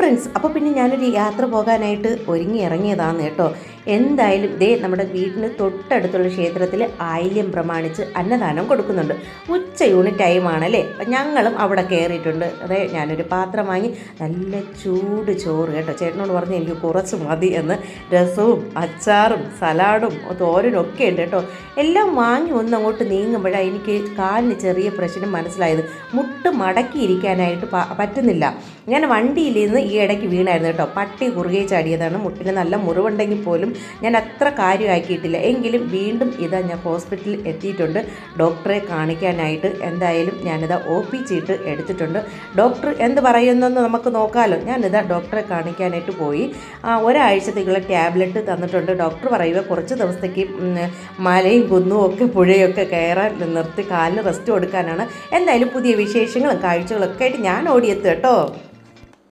Friends. അപ്പോൾ പിന്നെ ഞാനൊരു യാത്ര പോകാനായിട്ട് ഒരുങ്ങി ഇറങ്ങിയതാണ് കേട്ടോ. എന്തായാലും ദേ നമ്മുടെ വീടിന് തൊട്ടടുത്തുള്ള ക്ഷേത്രത്തിൽ ആയില്യം പ്രമാണിച്ച് അന്നദാനം കൊടുക്കുന്നുണ്ട്. ഉച്ച യൂണിറ്റ് ടൈമാണല്ലേ അപ്പം ഞങ്ങളും അവിടെ കയറിയിട്ടുണ്ട് അതെ ഞാനൊരു പാത്രം വാങ്ങി നല്ല ചൂട് ചോറ് കേട്ടോ. ചേട്ടനോട് പറഞ്ഞ് എനിക്ക് കുറച്ച് മതി എന്ന് രസവും അച്ചാറും സലാഡും തോരനും ഒക്കെ ഉണ്ട് കേട്ടോ. എല്ലാം വാങ്ങി ഒന്ന് അങ്ങോട്ട് നീങ്ങുമ്പോഴാണ് എനിക്ക് കാലിന് ചെറിയ പ്രശ്നം മനസ്സിലായത്. മുട്ട് മടക്കിയിരിക്കാനായിട്ട് പറ്റുന്നില്ല. ഞാൻ വണ്ടിയിൽ നിന്ന് ഈ ഇടയ്ക്ക് വീണായിരുന്നു കേട്ടോ. പട്ടി കുറുകെ ചാടിയതാണ്. മുട്ടിന് നല്ല മുറിവുണ്ടെങ്കിൽ പോലും ഞാൻ അത്ര കാര്യമാക്കിയിട്ടില്ല. എങ്കിലും വീണ്ടും ഇതാ ഞാൻ ഹോസ്പിറ്റലിൽ എത്തിയിട്ടുണ്ട്. ഡോക്ടറെ കാണിക്കാനായിട്ട് എന്തായാലും ഞാനിതാ ഒ പി ചീട്ട് എടുത്തിട്ടുണ്ട്. ഡോക്ടർ എന്ത് പറയുന്നെന്ന് നമുക്ക് നോക്കാമല്ലോ ഞാനിതാ ഡോക്ടറെ കാണിക്കാനായിട്ട് പോയി. ഒരാഴ്ചത്തേക്കുള്ള ടാബ്ലറ്റ് തന്നിട്ടുണ്ട്. ഡോക്ടർ പറയുക കുറച്ച് ദിവസത്തേക്ക് മലയും കുന്നും ഒക്കെ പുഴയൊക്കെ കയറാൻ നിർത്തി കാലിന് റെസ്റ്റ് കൊടുക്കാനാണ്. എന്തായാലും പുതിയ വിശേഷങ്ങളും കാഴ്ചകളൊക്കെ ആയിട്ട് ഞാൻ ഓടിയെത്തും കേട്ടോ.